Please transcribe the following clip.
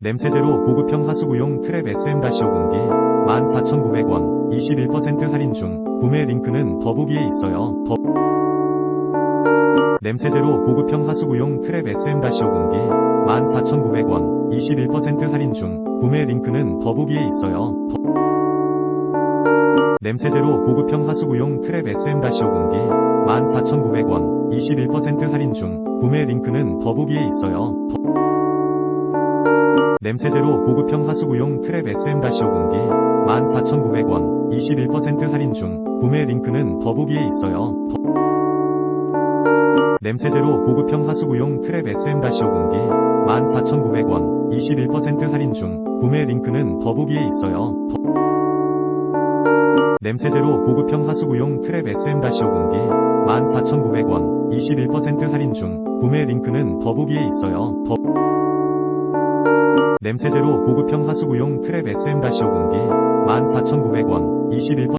냄새제로 고급형 하수구용 트랩 SM-5 공기 14,900원 21% 할인 중 구매 링크는 더보기에 있어요. 더... 냄새제로 고급형 하수구용 트랩 SM-5 공기 14,900원 21% 할인 중 구매 링크는 더보기에 있어요. 더... 냄새제로 고급형 하수구용 트랩 SM-5 공기 14,900원 21% 할인 중 구매 링크는 더보기에 있어요. 더... 냄새제로 고급형 하수구용 트랩 SM-5 공기 14,900원 21% 할인 중 구매 링크는 더보기에 있어요. 더... 냄새제로 고급형 하수구용 트랩 SM-5 공기 14,900원 21% 할인 중 구매 링크는 더보기에 있어요. 더... 냄새제로 고급형 하수구용 트랩 SM-5 공기 14,900원 21% 할인 중 구매 링크는 더보기에 있어요. 더... 냄새제로 고급형 하수구용 트랩 SM-5 공기 14,900원 21%